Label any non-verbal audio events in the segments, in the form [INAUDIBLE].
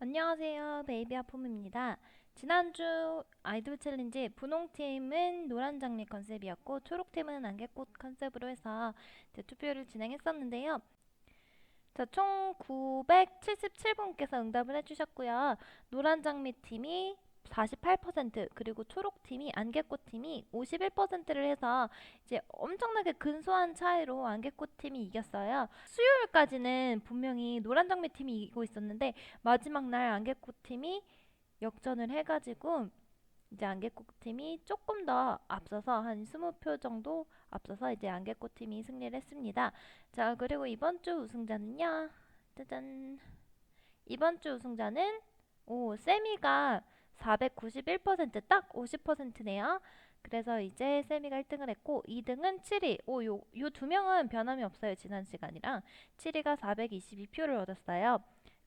안녕하세요. 베이비 아폼입니다. 지난주 아이돌 챌린지 분홍팀은 노란 장미 컨셉이었고 초록팀은 안개꽃 컨셉으로 해서 투표를 진행했었는데요. 자, 총 977분께서 응답을 해주셨고요. 노란 장미 팀이 48% 그리고 초록 팀이 안개꽃 팀이 51%를 해서 이제 엄청나게 근소한 차이로 안개꽃 팀이 이겼어요. 수요일까지는 분명히 노란 장미 팀이 이기고 있었는데 마지막 날 안개꽃 팀이 역전을 해가지고 이제 안개꽃 팀이 조금 더 앞서서 한 20표 정도 앞서서 이제 안개꽃 팀이 승리를 했습니다. 자, 그리고 이번 주 우승자는요. 짜잔. 이번 주 우승자는 오, 세미가 491%딱 50%네요. 그래서 이제 세미가 1등을 했고 2등은 7위. 오, 요, 요 두 명은 변함이 없어요. 지난 시간이랑. 7위가 422표를 얻었어요.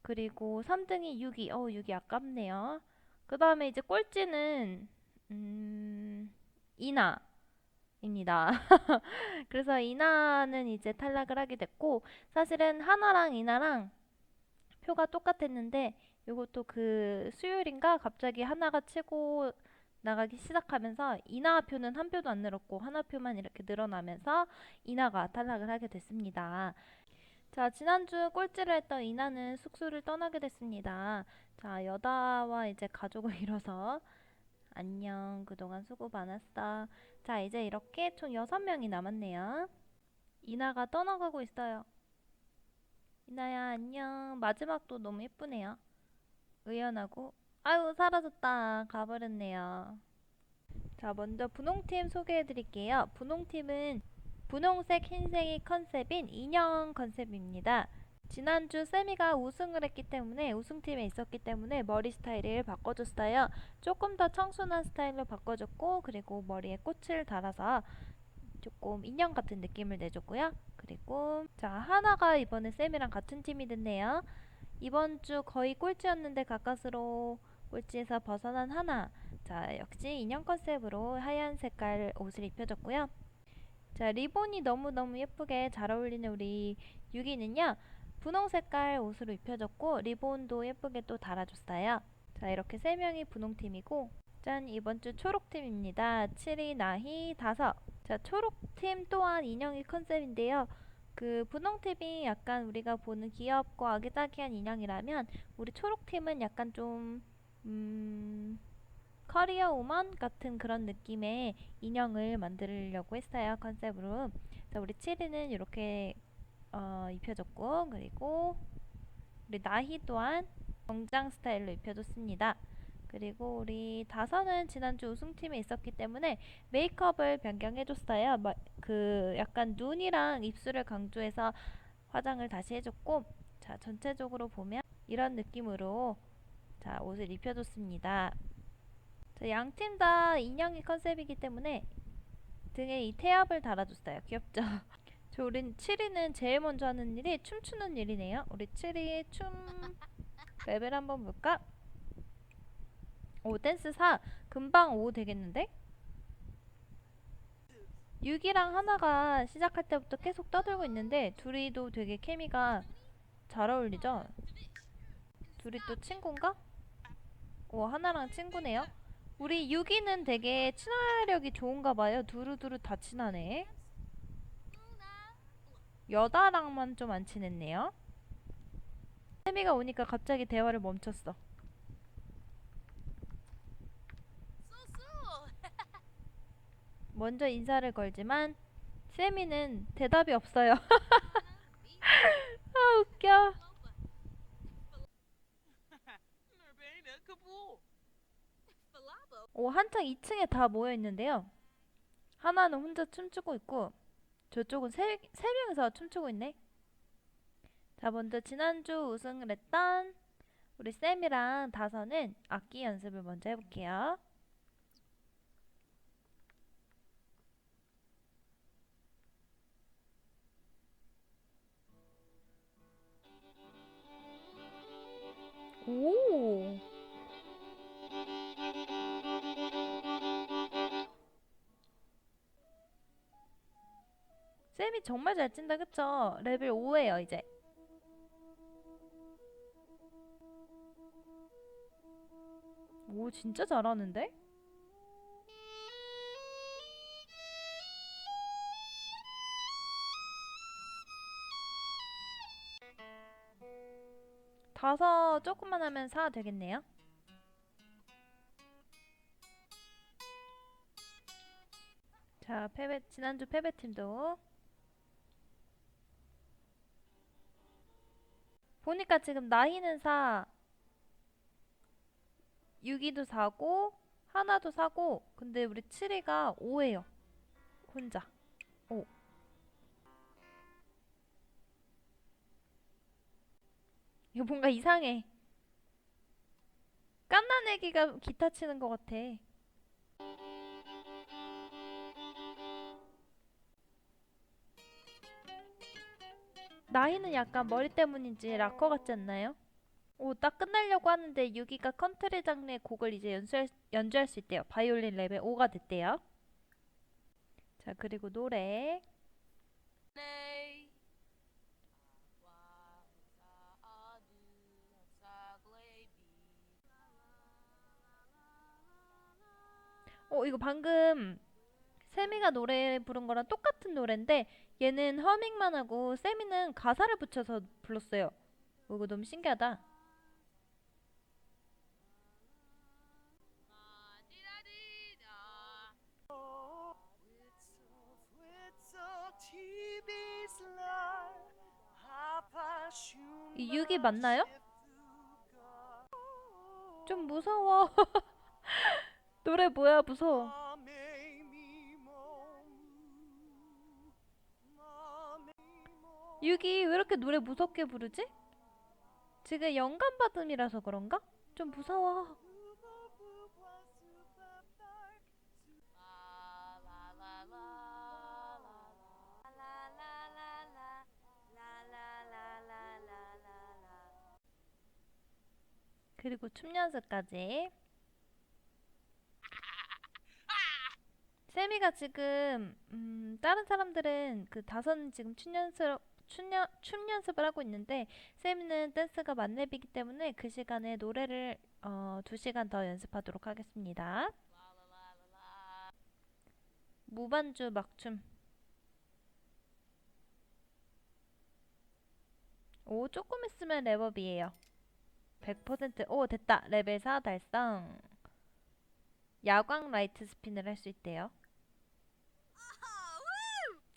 그리고 3등이 6위. 어, 6위 아깝네요. 그 다음에 이제 꼴찌는 음, 이나 입니다. [LAUGHS] 그래서 이나는 이제 탈락을 하게 됐고 사실은 하나랑 이나랑 표가 똑같았는데 요것도 그 수요일인가 갑자기 하나가 치고 나가기 시작하면서 이나 표는 한 표도 안 늘었고 하나 표만 이렇게 늘어나면서 이나가 탈락을 하게 됐습니다. 자, 지난주 꼴찌를 했던 이나는 숙소를 떠나게 됐습니다. 자, 여다와 이제 가족을 [LAUGHS] 이뤄서 안녕. 그동안 수고 많았어. 자, 이제 이렇게 총 6명이 남았네요. 이나가 떠나가고 있어요. 이나야, 안녕. 마지막도 너무 예쁘네요. 의연하고. 아유, 사라졌다. 가버렸네요. 자, 먼저 분홍팀 소개해 드릴게요. 분홍팀은 분홍색, 흰색이 컨셉인 인형 컨셉입니다. 지난주 세미가 우승을 했기 때문에 우승팀에 있었기 때문에 머리 스타일을 바꿔줬어요. 조금 더 청순한 스타일로 바꿔줬고 그리고 머리에 꽃을 달아서 조금 인형 같은 느낌을 내줬고요. 그리고 자 하나가 이번에 쌤이랑 같은 팀이 됐네요. 이번 주 거의 꼴찌였는데 가까스로 꼴찌에서 벗어난 하나. 자 역시 인형 컨셉으로 하얀 색깔 옷을 입혀줬고요. 자 리본이 너무너무 예쁘게 잘 어울리는 우리 유기는요. 분홍 색깔 옷으로 입혀줬고 리본도 예쁘게 또 달아줬어요. 자 이렇게 세 명이 분홍팀이고 짠 이번 주 초록팀입니다. 7위 나희 다섯 자 초록팀 또한 인형이 컨셉인데요. 그 분홍팀이 약간 우리가 보는 귀엽고 아기자기한 인형이라면 우리 초록팀은 약간 좀 음, 커리어 우먼 같은 그런 느낌의 인형을 만들려고 했어요 컨셉으로. 자 우리 7위는 이렇게 어, 입혀줬고 그리고 우리 나희 또한 정장 스타일로 입혀줬습니다. 그리고 우리 다선은 지난주 우승팀에 있었기 때문에 메이크업을 변경해줬어요. 마, 그 약간 눈이랑 입술을 강조해서 화장을 다시 해줬고 자 전체적으로 보면 이런 느낌으로 자 옷을 입혀줬습니다. 양 팀 다 인형이 컨셉이기 때문에 등에 이 태엽을 달아줬어요. 귀엽죠? [LAUGHS] 저 우린 7위는 제일 먼저 하는 일이 춤추는 일이네요. 우리 7위 춤 [LAUGHS] 레벨 한번 볼까? 오 댄스 4 금방 5 되겠는데? 6이랑 하나가 시작할 때부터 계속 떠들고 있는데 둘이도 되게 케미가 잘 어울리죠? 둘이 또 친구인가? 오 하나랑 친구네요. 우리 6위는 되게 친화력이 좋은가 봐요. 두루두루 다 친하네. 여다랑만 좀 안 친했네요. 세미가 오니까 갑자기 대화를 멈췄어. 먼저 인사를 걸지만 세미는 대답이 없어요. [LAUGHS] 아 웃겨. 오 한창 2층에 다 모여 있는데요. 하나는 혼자 춤추고 있고 저쪽은 세, 세 명이서 춤추고 있네. 자 먼저 지난주 우승을 했던 우리 쌤이랑 다선은 악기 연습을 먼저 해볼게요. 오. 쌤이 정말 잘 찐다 그쵸? 레벨 5에요 이제 오 진짜 잘하는데? 다섯 조금만 하면 사 되겠네요. 자, 패배, 지난주 패배팀도. 보니까 지금 나희는 사, 유기도 사고, 하나도 사고, 근데 우리 7위가 5예요. 혼자. 이거 뭔가 이상해. 깐난 애기가 기타 치는 것 같아. 나이는 약간 머리 때문인지 락커 같지 않나요? 오, 딱 끝나려고 하는데 유기가 컨트리 장르의 곡을 이제 연주할, 연주할 수 있대요. 바이올린 레벨 5가 됐대요. 자, 그리고 노래. 어, 이거 방금 세미가 노래 부른 거랑 똑같은 노래인데 얘는 허밍만 하고 세미는 가사를 붙여서 불렀어요. 어, 이거 너무 신기하다. 이 육이 맞나요? 좀 무서워. [LAUGHS] 노래 뭐야 무서워. 육이 왜 이렇게 노래 무섭게 부르지? 지금 영감 받음이라서 그런가? 좀 무서워. 그리고 춤 연습까지. 세미가 지금 음, 다른 사람들은 그 다선 지금 춤 연습 춤, 연, 춤 연습을 하고 있는데 세미는 댄스가 만렙이기 때문에 그 시간에 노래를 어, 2시간 더 연습하도록 하겠습니다. 무반주 막춤. 오, 조금 있으면 랩업이에요. 100% 오, 됐다. 레벨 4 달성. 야광 라이트 스핀을 할 수 있대요.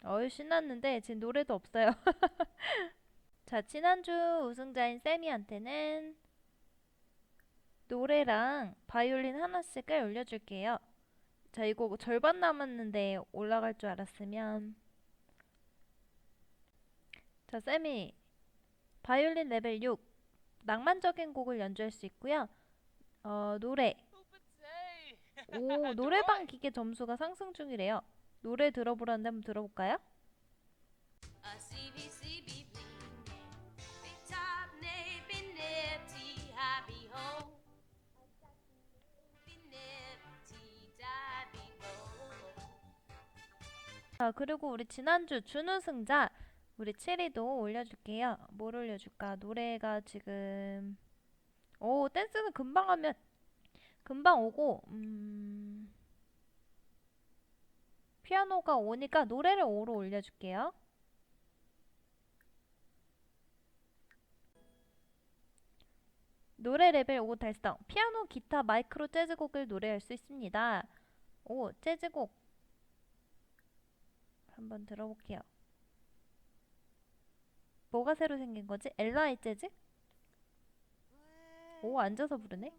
어유 신났는데 지금 노래도 없어요. [LAUGHS] 자, 지난주 우승자인 세미한테는 노래랑 바이올린 하나씩을 올려줄게요. 자, 이거 절반 남았는데 올라갈 줄 알았으면. 자, 세미. 바이올린 레벨 6. 낭만적인 곡을 연주할 수 있고요. 어, 노래. 오, [LAUGHS] 노래방 기계 점수가 상승 중이래요. 노래 들어보라는데 한번 들어볼까요? 자, 그리고 우리 지난주 준우승자 우리 7위도 올려줄게요. 뭘 올려줄까? 노래가 지금 오, 댄스는 금방 하면 금방 오고 음... 피아노가 오니까 노래를 5로 올려줄게요. 노래 레벨 5 달성. 피아노, 기타, 마이크로 재즈곡을 노래할 수 있습니다. 오, 재즈곡. 한번 들어볼게요. 뭐가 새로 생긴 거지? 엘라이 재즈? 오, 앉아서 부르네?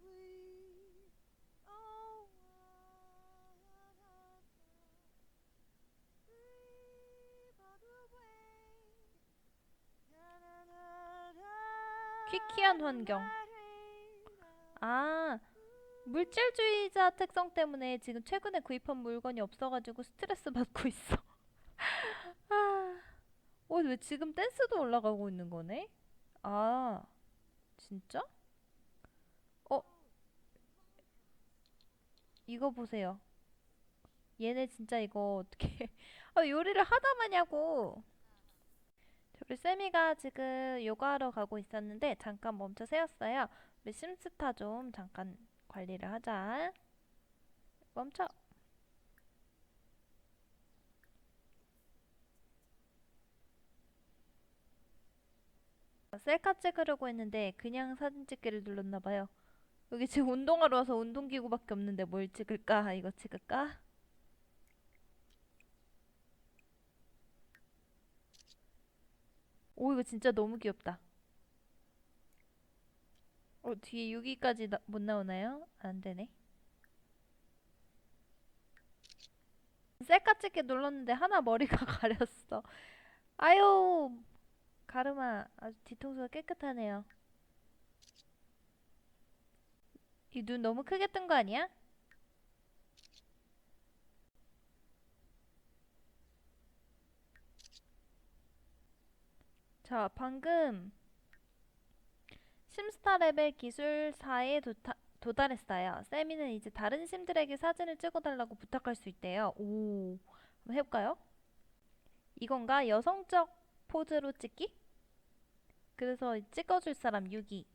퀴퀴한 환경. 아, 물질주의자 특성 때문에 지금 최근에 구입한 물건이 없어가지고 스트레스 받고 있어. [LAUGHS] 아, 어, 왜 지금 댄스도 올라가고 있는 거네? 아, 진짜? 어, 이거 보세요. 얘네 진짜 이거 어떻게 [LAUGHS] 아, 요리를 하다 마냐고. 우리 세미가 지금 요가하러 가고 있었는데 잠깐 멈춰 세웠어요. 우리 심스타 좀 잠깐 관리를 하자. 멈춰. 셀카 찍으려고 했는데 그냥 사진 찍기를 눌렀나 봐요. 여기 지금 운동하러 와서 운동기구밖에 없는데 뭘 찍을까? 이거 찍을까? 오, 이거 진짜 너무 귀엽다. 어, 뒤에 6위까지 못 나오나요? 안 되네. 셀카 찍기 눌렀는데 하나 머리가 [LAUGHS] 가렸어. 아유, 가르마 아주 뒤통수가 깨끗하네요. 이 눈 너무 크게 뜬 거 아니야? 자, 방금 심스타 레벨 기술 4에 도타, 도달했어요. 세미는 이제 다른 심들에게 사진을 찍어달라고 부탁할 수 있대요. 오, 한번 해볼까요? 이건가? 여성적 포즈로 찍기? 그래서 찍어줄 사람 6위.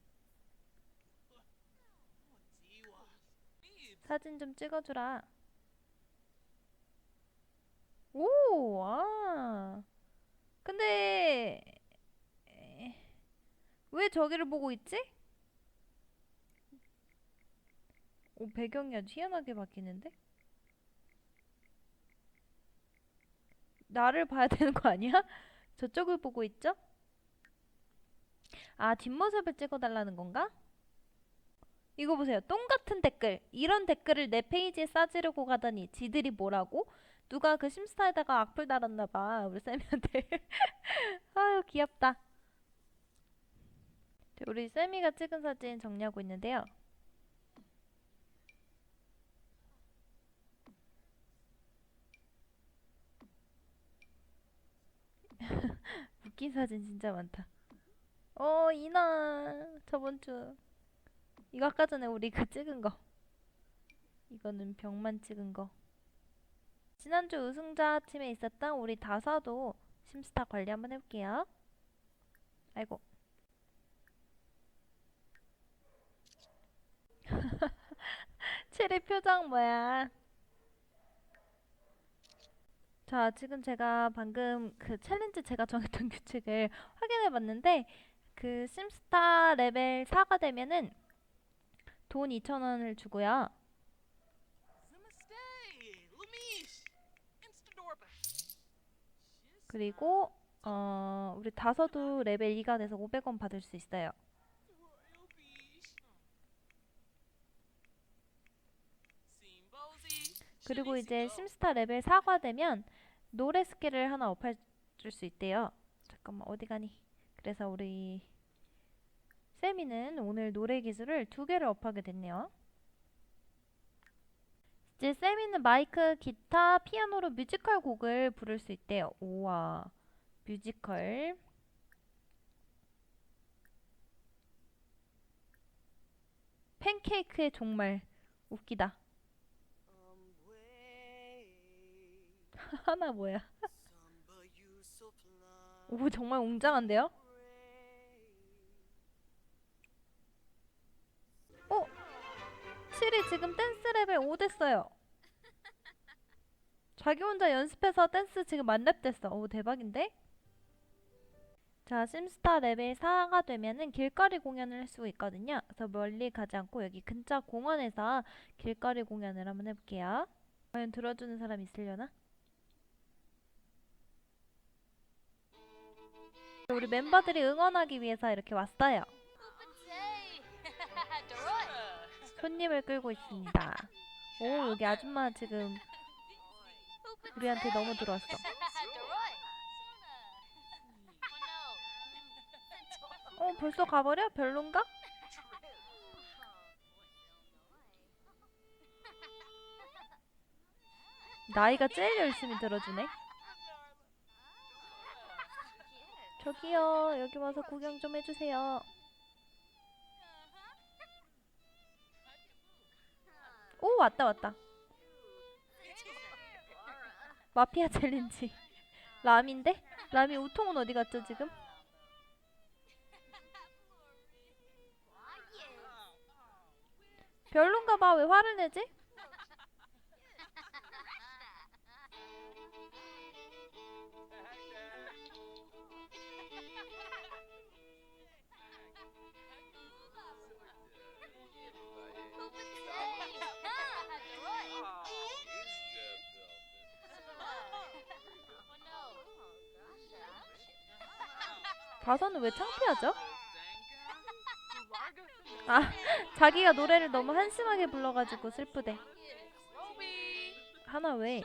사진 좀 찍어주라. 오, 아. 근데, 에, 왜 저기를 보고 있지? 오, 배경이 아주 희한하게 바뀌는데? 나를 봐야 [LAUGHS] 되는 거 아니야? 저쪽을 보고 있죠? 아, 뒷모습을 찍어달라는 건가? 이거 보세요. 똥 같은 댓글. 이런 댓글을 내 페이지에 싸지르고 가다니 지들이 뭐라고? 누가 그 심스타에다가 악플 달았나 봐. 우리 쌤이한테. [LAUGHS] 아유, 귀엽다. 네, 우리 쌤이가 찍은 사진 정리하고 있는데요. [LAUGHS] 웃긴 사진 진짜 많다. 어, 이나. 저번 주. 이거 아까 전에 우리 그 찍은 거. 이거는 병만 찍은 거. 지난주 우승자 팀에 있었던 우리 다사도 심스타 관리 한번 해볼게요. 아이고. 체리 표정 뭐야? 자, 지금 제가 방금 그 챌린지 제가 정했던 규칙을 확인해 봤는데, 그 심스타 레벨 4가 되면은 돈 2,000원을 주고요. 그리고 어, 우리 다서도 레벨 2가 돼서 500원 받을 수 있어요. 그리고 이제 심스타 레벨 4가 되면 노래 스킬을 하나 업할 수 있대요. 잠깐만 어디 가니? 그래서 우리 세미는 오늘 노래 기술을 두 개를 업하게 됐네요. 이제 세미는 마이크, 기타, 피아노로 뮤지컬 곡을 부를 수 있대요. 우와, 뮤지컬. 팬케이크의 종말 웃기다. [LAUGHS] 하나 뭐야? You so fly. 오 정말 웅장한데요? 어? 7이 지금 댄스 레벨 5 됐어요. 자기 혼자 연습해서 댄스 지금 만렙 됐어. 오 대박인데? 자, 심스타 레벨 4가 되면은 길거리 공연을 할 수 있거든요. 그래서 멀리 가지 않고 여기 근처 공원에서 길거리 공연을 한번 해볼게요. 과연 들어주는 사람 있으려나? 우리 멤버들이 응원하기 위해서 이렇게 왔어요. 손님을 끌고 있습니다. 오, 여기 아줌마 지금 우리한테 너무 들어왔어. 어, 벌써 가버려? 별론가? 나이가 제일 열심히 들어주네. 저기요, 여기 와서 구경 좀 해주세요. 오, 왔다, 왔다. 마피아 챌린지. 람인데? 람이 우통은 어디 갔죠, 지금? 별론가 봐. 왜 화를 내지? 다선은 왜 창피하죠? 아, 자기가 노래를 너무 한심하게 불러가지고 슬프대. 하나 왜?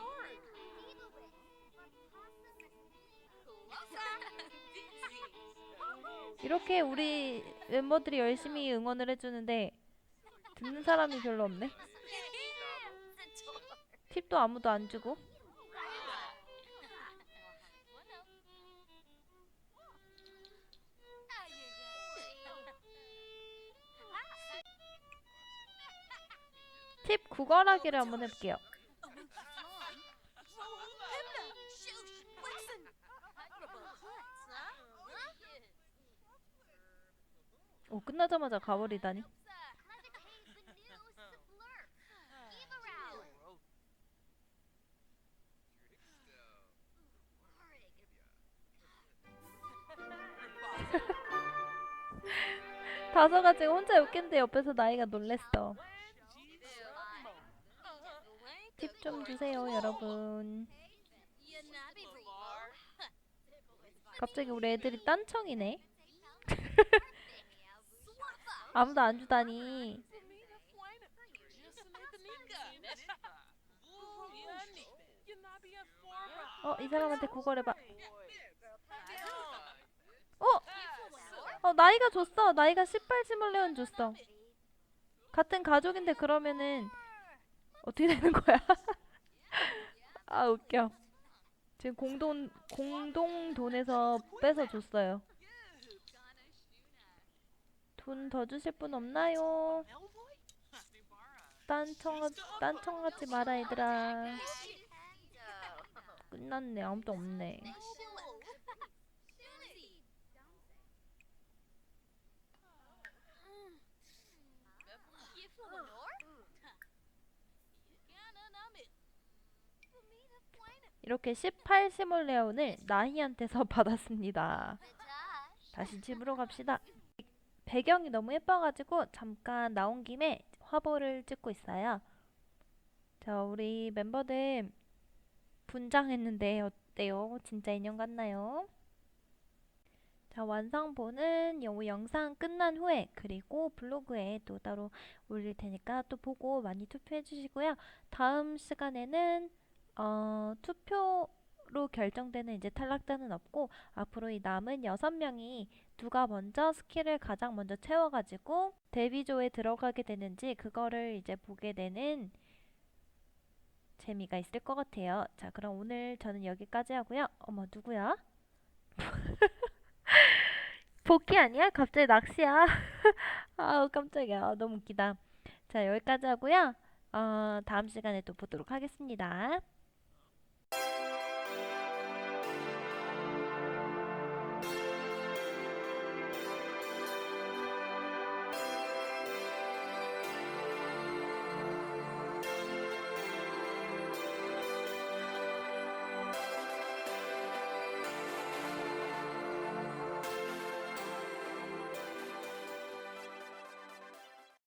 이렇게 우리 멤버들이 열심히 응원을 해주는데 듣는 사람이 별로 없네. 팁도 아무도 안 주고. 팁 구걸하기를 한번 해볼게요. 오 끝나자마자 가버리다니. [LAUGHS] 다서가 지금 혼자 웃긴데 옆에서 나이가 놀랬어. 팁 좀 주세요, 여러분. 갑자기 우리 애들이 딴청이네. [LAUGHS] 아무도 안 주다니. 어, 이 사람한테 구걸해봐. 어! 어, 나이가 줬어. 나이가 18시몰레온 줬어. 같은 가족인데 그러면은 어떻게 되는 거야? [LAUGHS] 아, 웃겨. 지금 공동 공동 돈에서 빼서 줬어요. 돈 더 주실 분 없나요? 딴청 딴청 같지 마라 얘들아. 끝났네. 아무도 없네. 이렇게 18 시몰레온을 나희한테서 [LAUGHS] 받았습니다. 다시 집으로 갑시다. 배경이 너무 예뻐가지고 잠깐 나온 김에 화보를 찍고 있어요. 자, 우리 멤버들 분장했는데 어때요? 진짜 인형 같나요? 자, 완성본은 요 영상 끝난 후에 그리고 블로그에 또 따로 올릴 테니까 또 보고 많이 투표해 주시고요. 다음 시간에는 어, 투표로 결정되는 이제 탈락자는 없고 앞으로 이 남은 여섯 명이 누가 먼저 스킬을 가장 먼저 채워가지고 데뷔조에 들어가게 되는지 그거를 이제 보게 되는 재미가 있을 것 같아요. 자, 그럼 오늘 저는 여기까지 하고요. 어머, 누구야? [LAUGHS] 복귀 아니야? 갑자기 낚시야? [LAUGHS] 아우, 깜짝이야. 아, 너무 웃기다. 자, 여기까지 하고요. 어, 다음 시간에 또 보도록 하겠습니다.